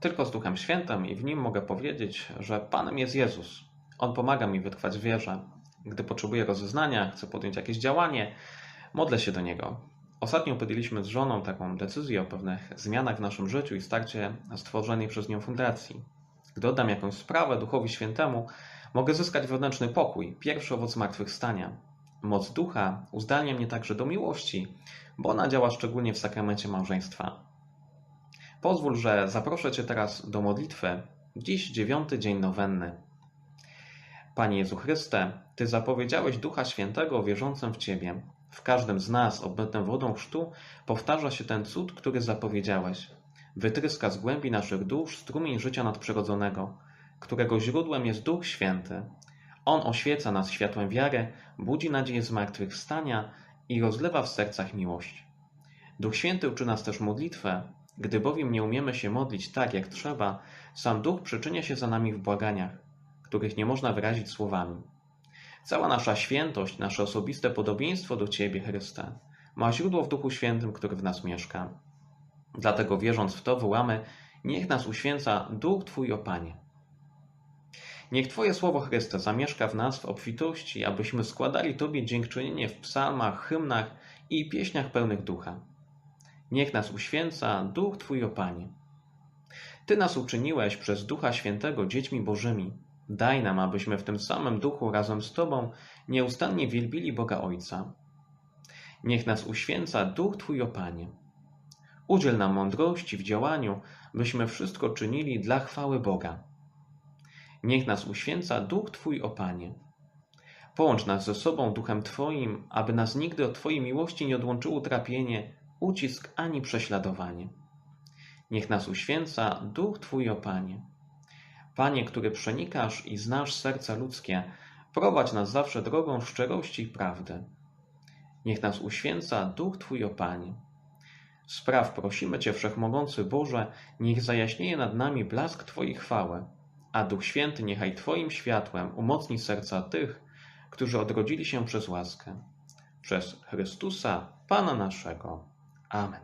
tylko z Duchem Świętym i w nim mogę powiedzieć, że Panem jest Jezus. On pomaga mi wytrwać w wierze. Gdy potrzebuję rozeznania, chcę podjąć jakieś działanie, modlę się do Niego. Ostatnio podjęliśmy z żoną taką decyzję o pewnych zmianach w naszym życiu i starcie stworzonej przez nią fundacji. Gdy oddam jakąś sprawę Duchowi Świętemu, mogę zyskać wewnętrzny pokój, pierwszy owoc zmartwychwstania. Moc Ducha uzdalnia mnie także do miłości, bo ona działa szczególnie w sakramencie małżeństwa. Pozwól, że zaproszę Cię teraz do modlitwy. Dziś dziewiąty dzień nowenny. Panie Jezu Chryste, Ty zapowiedziałeś Ducha Świętego wierzącym w Ciebie. W każdym z nas, obmytym wodą chrztu, powtarza się ten cud, który zapowiedziałeś. Wytryska z głębi naszych dusz strumień życia nadprzyrodzonego, którego źródłem jest Duch Święty. On oświeca nas światłem wiary, budzi nadzieję zmartwychwstania i rozlewa w sercach miłość. Duch Święty uczy nas też modlitwę. Gdy bowiem nie umiemy się modlić tak, jak trzeba, sam Duch przyczynia się za nami w błaganiach, których nie można wyrazić słowami. Cała nasza świętość, nasze osobiste podobieństwo do Ciebie, Chryste, ma źródło w Duchu Świętym, który w nas mieszka. Dlatego wierząc w to, wołamy: Niech nas uświęca Duch Twój, o Panie. Niech Twoje słowo Chryste zamieszka w nas w obfitości, abyśmy składali Tobie dziękczynienie w psalmach, hymnach i pieśniach pełnych ducha. Niech nas uświęca Duch Twój, o Panie. Ty nas uczyniłeś przez Ducha Świętego dziećmi Bożymi. Daj nam, abyśmy w tym samym duchu razem z Tobą nieustannie wielbili Boga Ojca. Niech nas uświęca Duch Twój, o Panie. Udziel nam mądrości w działaniu, byśmy wszystko czynili dla chwały Boga. Niech nas uświęca Duch Twój, o Panie. Połącz nas ze sobą Duchem Twoim, aby nas nigdy od Twojej miłości nie odłączyło trapienie, ucisk ani prześladowanie. Niech nas uświęca Duch Twój, o Panie. Panie, który przenikasz i znasz serca ludzkie, prowadź nas zawsze drogą szczerości i prawdy. Niech nas uświęca Duch Twój, o Panie. Spraw, prosimy Cię, Wszechmogący Boże, niech zajaśnieje nad nami blask Twojej chwały, a Duch Święty niechaj Twoim światłem umocni serca tych, którzy odrodzili się przez łaskę. Przez Chrystusa, Pana naszego. Amen.